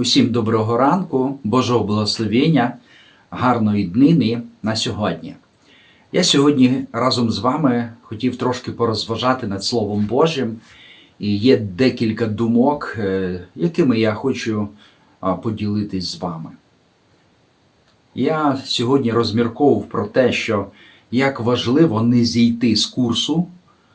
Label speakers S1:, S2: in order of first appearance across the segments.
S1: Усім доброго ранку, Божого благословення, гарної днини на сьогодні. Я сьогодні разом з вами хотів трошки порозважати над Словом Божим, і є декілька думок, е, якими я хочу поділитись з вами. Я сьогодні розмірковував про те, що як важливо не зійти з курсу,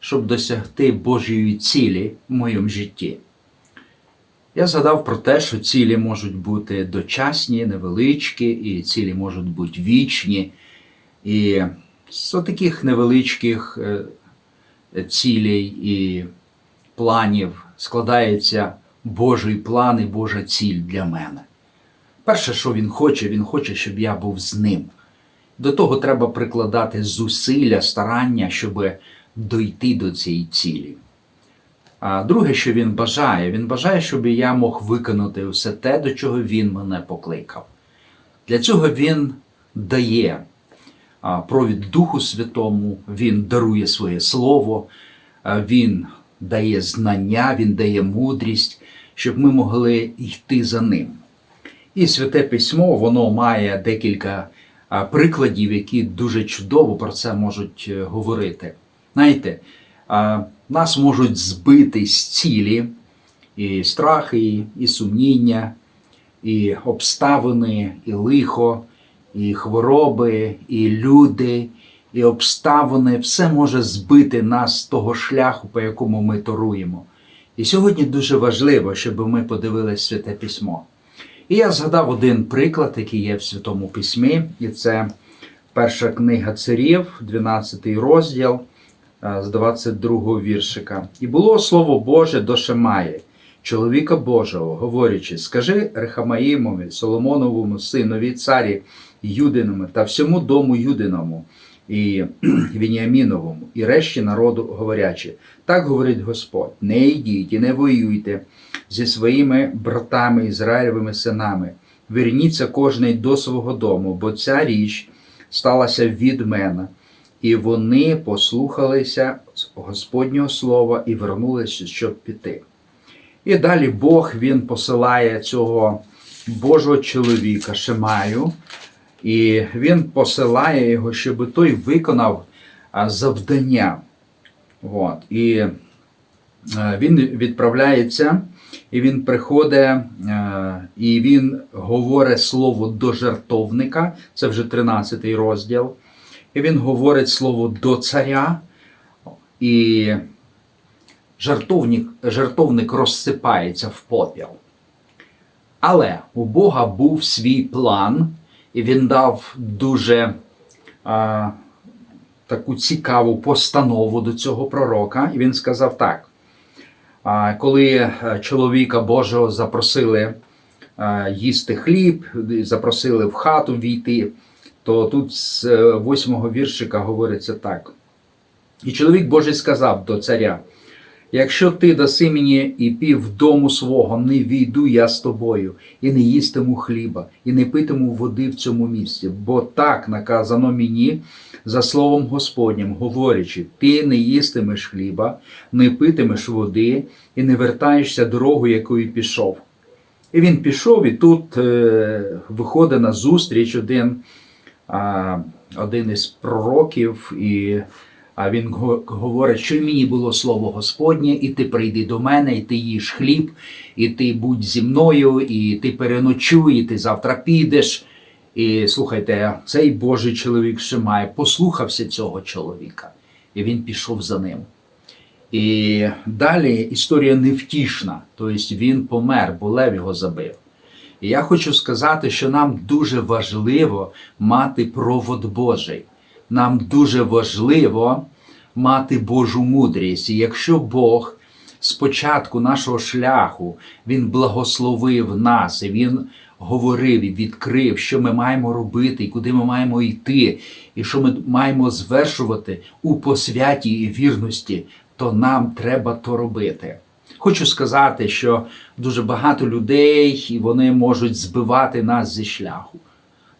S1: щоб досягти Божої цілі в моєму житті. Я згадав про те, що цілі можуть бути дочасні, невеличкі, і цілі можуть бути вічні. І з таких невеличких е, цілей і планів складається Божий план і Божа ціль для мене. Перше, що він хоче, він хоче, щоб я був з ним. До того треба прикладати зусилля, старання, щоб дойти до цієї цілі. Друге, що він бажає, він бажає, щоб я мог виконати все те, до чого він мене покликав. Для цього він дає провід Духу Святому, він дарує своє слово, він дає знання, він дає мудрість, щоб ми могли йти за ним. І святе письмо, воно має декілька прикладів, які дуже чудово про це можуть е, говорити. Знаєте, нас можуть збити з цілі і страхи, і сумніння, і обставини, і лихо, і хвороби, і люди, і обставини. Все може збити нас з того шляху, по якому ми торуємо. І сьогодні дуже важливо, щоб ми подивилися святе письмо. І я згадав один приклад, який є в Святому Письмі, і це перша книга царів, 12 розділ з 22 віршика. І було слово Боже до Шемаї, чоловіка Божого, говорячи: Скажи Рехамаїмові, Соломоновому синові, царі Юдиному та всьому дому Юдиному і Вініаміновому, і решті народу говорячи, так говорить Господь: не йдіть і не воюйте зі своїми братами Ізраїлевими синами. Верніться кожний до свого дому, бо ця річ сталася від мене. І вони послухалися Господнього слова і вернулися, щоб піти. І далі Бог він посилає цього Божого чоловіка Шемаю, і він посилає його, щоб той виконав завдання. От. І е, він відправляється, і він приходить, е, і він говорить слово до жертовника, це вже 13 розділ. І він говорить слово до царя, і жертовник, жертовник розсипається в попіл. Але у Бога був свій план, і він дав дуже а, таку цікаву постанову до цього пророка. І він сказав так: а, коли е, чоловіка Божого запросили а, їсти хліб, запросили в хату війти, то тут з е, восьмого віршика говориться так. І чоловік Божий сказав до царя: Якщо ти даси мені і пів дому свого, не війду я з тобою, і не їстиму хліба, і не питиму води в цьому місці, бо так наказано мені за словом Господнім, говорячи, ти не їстимеш хліба, не питимеш води, і не вертаєшся дорогу, якою пішов. І він пішов, і тут е, виходить на зустріч один, один із пророків, і він го- говорить, що мені було слово Господнє, і ти прийди до мене, і ти їж хліб, і ти будь зі мною, і ти переночуй, і ти завтра підеш. І слухайте, цей Божий чоловік Шимай послухався цього чоловіка, і він пішов за ним. І далі історія невтішна, тобто він помер, бо лев його забив. І я хочу сказати, що нам дуже важливо мати провод Божий. Нам дуже важливо мати Божу мудрість. І якщо Бог з початку нашого шляху Він благословив нас, і Він говорив і відкрив, що ми маємо робити, і куди ми маємо йти, і що ми маємо звершувати у посвяті і вірності, то нам треба то робити. Хочу сказати, що дуже багато людей і вони можуть збивати нас зі шляху.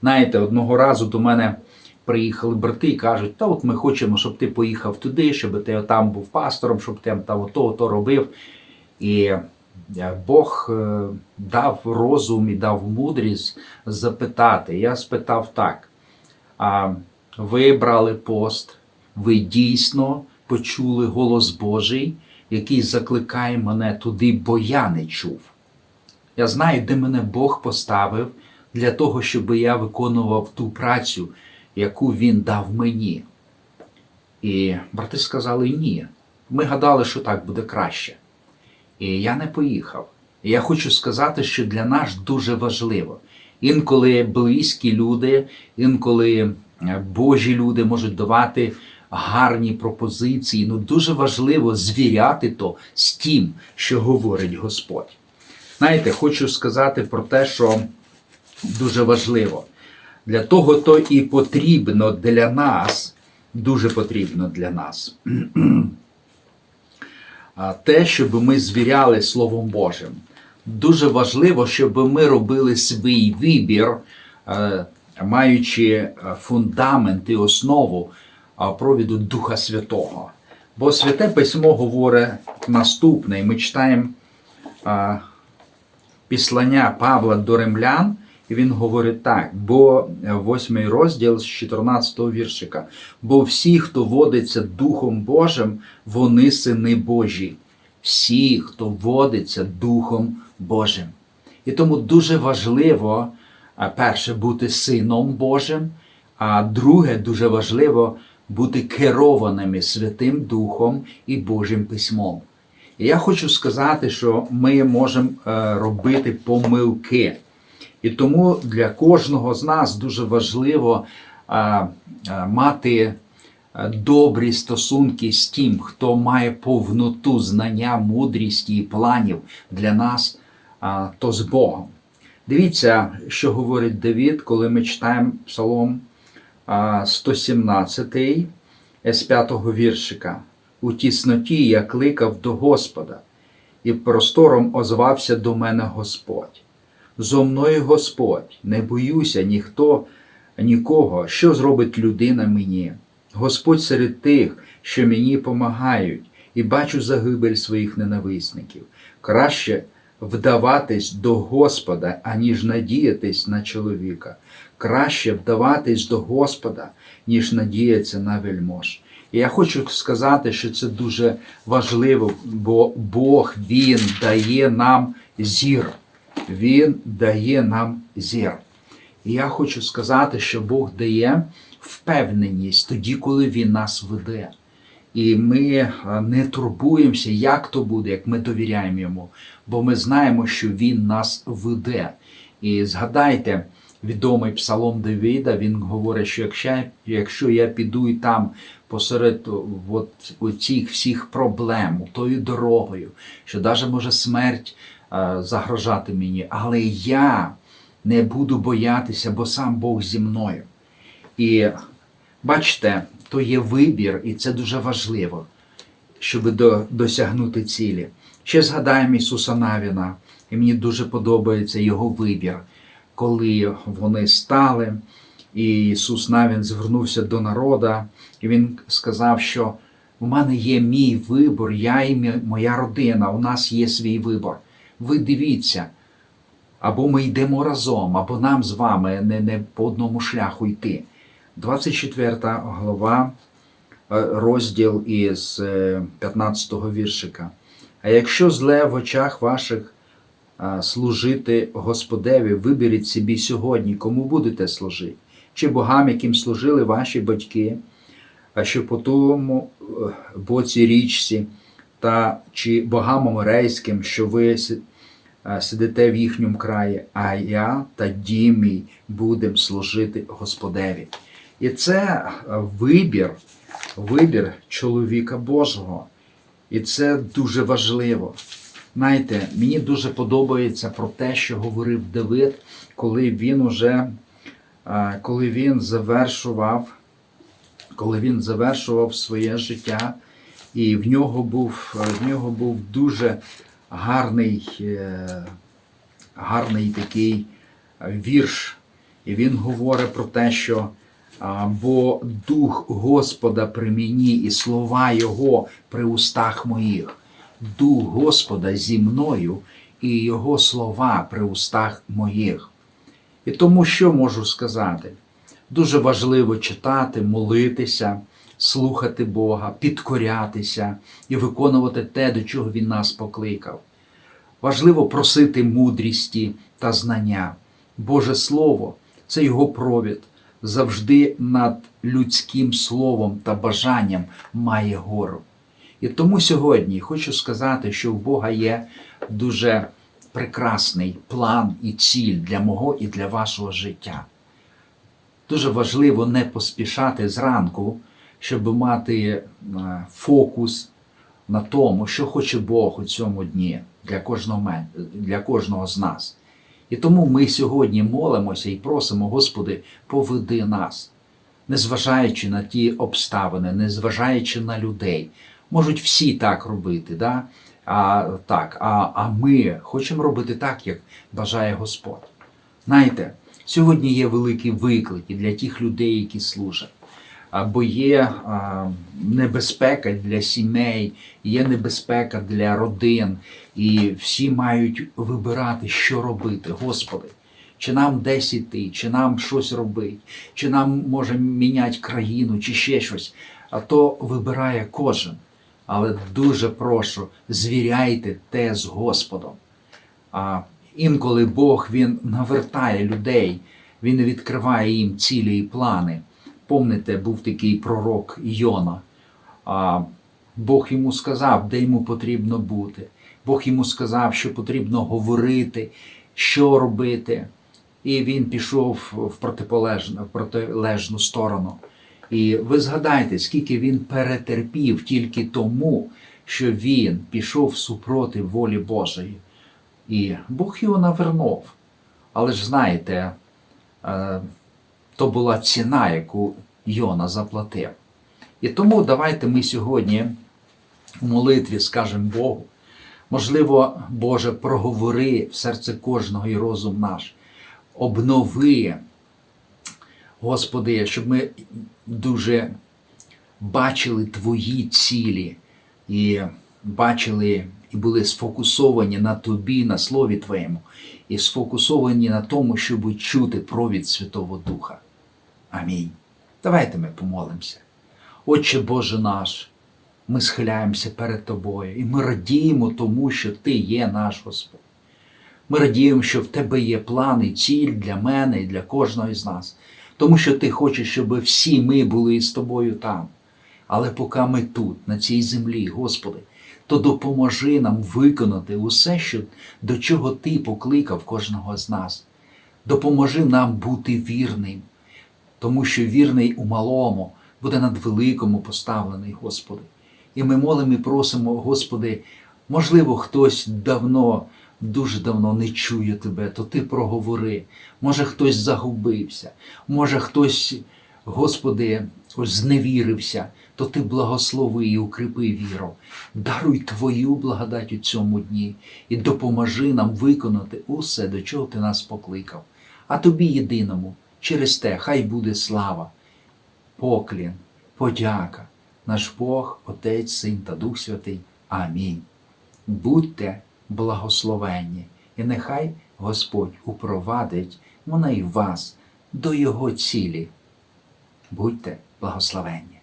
S1: Знаєте, одного разу до мене приїхали брати і кажуть, та от ми хочемо, щоб ти поїхав туди, щоб ти там був пастором, щоб ти там ото, ото робив. І е, Бог е, дав розум і дав мудрість запитати. Я спитав так: а ви брали пост, ви дійсно почули голос Божий, який закликає мене туди, бо я не чув. Я знаю, де мене Бог поставив для того, щоб я виконував ту працю, яку Він дав мені. І брати сказали ні. Ми гадали, що так буде краще. І я не поїхав. І я хочу сказати, що для нас дуже важливо. Інколи близькі люди, інколи е, Божі люди можуть давати гарні пропозиції. Ну дуже важливо звіряти то з тим, що говорить Господь. Знаєте, хочу сказати про те, що дуже важливо. Для того то і потрібно для нас, дуже потрібно для нас те, щоб ми звіряли Словом Божим. Дуже важливо, щоб ми робили свій вибір, е, маючи е, фундамент і основу провіду Духа Святого. Бо Святе Письмо говорить наступне, і ми читаємо а, післання Павла до римлян, і він говорить так, бо е, восьмий розділ з 14 віршика. Бо всі, хто водиться Духом Божим, вони сини Божі. Всі, хто водиться Духом Божим. І тому дуже важливо, перше, бути сином Божим, а друге, дуже важливо бути керованими Святим Духом і Божим Письмом. І я хочу сказати, що ми можемо е, робити помилки. І тому для кожного з нас дуже важливо а, а, мати добрі стосунки з тим, хто має повноту знання, мудрісті і планів для нас, то з Богом. Дивіться, що говорить Давід, коли ми читаємо Псалом 117 з 5 віршика. У тісноті я кликав до Господа, і простором озвався до мене Господь. Зо мною Господь, не боюся ніхто, нікого, що зробить людина мені. Господь серед тих, що мені помагають, і бачу загибель своїх ненависників. Краще вдаватись до Господа, аніж надіятись на чоловіка. Краще вдаватись до Господа, ніж надіятися на вельмож. І я хочу сказати, що це дуже важливо, бо Бог Він дає нам зір. Він дає нам зір. І я хочу сказати, що Бог дає впевненість тоді, коли Він нас веде. І ми не турбуємося, як то буде, як ми довіряємо йому, бо ми знаємо, що Він нас веде. І згадайте, відомий псалом Давіда, він говорить, що якщо, якщо я піду і там посеред от, оцих всіх проблем, тою дорогою, що навіть може смерть е, загрожати мені, але я не буду боятися, бо сам Бог зі мною. І бачите, то є вибір, і це дуже важливо, щоб до, досягнути цілі. Ще згадаємо Ісуса Навіна, і мені дуже подобається його вибір, коли вони стали, і Ісус Навін звернувся до народа, і Він сказав, що у мене є мій вибор, я і моя родина, у нас є свій вибор. Ви дивіться, або ми йдемо разом, або нам з вами не, не по одному шляху йти. 24 глава, е, розділ із е, 15 віршика. А якщо зле в очах ваших служити Господеві, виберіть собі сьогодні, кому будете служити, чи богам, яким служили ваші батьки, а що по тому е, боці річці, та чи богам аморейським, що ви сидите в їхньому краї, а я та дім мій будем служити Господеві. І це е, вибір, вибір чоловіка Божого. І це дуже важливо. Знаєте, мені дуже подобається про те, що говорив Давид, коли він уже е, коли він завершував, коли він завершував своє життя, і в нього був, е, в нього був дуже гарний, гарний такий вірш. І він говорить про те, що бо дух Господа при мені і слова Його при устах моїх. Дух Господа зі мною і Його слова при устах моїх. І тому що можу сказати? Дуже важливо читати, молитися, слухати Бога, підкорятися і виконувати те, до чого Він нас покликав. Важливо просити мудрісті та знання. Боже Слово це Його провід, завжди над людським словом та бажанням має гору. І тому сьогодні хочу сказати, що в Бога є дуже прекрасний план і ціль для мого і для вашого життя. Дуже важливо не поспішати зранку, щоб мати е, фокус на тому, що хоче Бог у цьому дні для кожного, для кожного з нас. І тому ми сьогодні молимося і просимо, Господи, поведи нас, незважаючи на ті обставини, незважаючи на людей. Можуть всі так робити, да? а, так, а, а ми хочемо робити так, як бажає Господь. Знаєте, сьогодні є великі виклики для тих людей, які служать. А, Бо є небезпека для сімей, є небезпека для родин, і всі мають вибирати, що робити, Господи. Чи нам десь іти, чи нам щось робити, чи нам може міняти країну, чи ще щось. А то вибирає кожен. Але дуже прошу, звіряйте те з Господом. А інколи Бог він навертає людей, він відкриває їм цілі і плани. Помните, був такий пророк Йона. А, Бог йому сказав, де йому потрібно бути. Бог йому сказав, що потрібно говорити, що робити. І він пішов в протиполежну, в протилежну сторону. І ви згадайте, скільки він перетерпів тільки тому, що він пішов супроти волі Божої. І Бог його навернув. Але ж знаєте, е, то була ціна, яку Йона заплатив. І тому давайте ми сьогодні в молитві скажемо Богу. Можливо, Боже, проговори в серце кожного і розум наш. Обнови, Господи, щоб ми дуже бачили Твої цілі і бачили і були сфокусовані на Тобі, на Слові Твоєму, і сфокусовані на тому, щоб чути провід Святого Духа. Амінь. Давайте ми помолимося. Отче Боже наш, ми схиляємося перед Тобою, і ми радіємо тому, що Ти є наш Господь. Ми радіємо, що в Тебе є план і ціль для мене і для кожного з нас, тому що Ти хочеш, щоб всі ми були з Тобою там. Але поки ми тут, на цій землі, Господи, то допоможи нам виконати усе, що, до чого Ти покликав кожного з нас. Допоможи нам бути вірним, тому що вірний у малому буде над великому поставлений, Господи. І ми молимо і просимо, Господи, можливо, хтось давно, дуже давно не чує Тебе, то Ти проговори. Може, хтось загубився, може хтось, Господи, ось зневірився, то Ти благослови і укріпи віру. Даруй Твою благодать у цьому дні і допоможи нам виконати усе, до чого Ти нас покликав. А Тобі єдиному, через те, хай буде слава, поклін, подяка, наш Бог, Отець, Син та Дух Святий. Амінь. Будьте благословенні, і нехай Господь упровадить мене і вас до Його цілі. Будьте благословенні.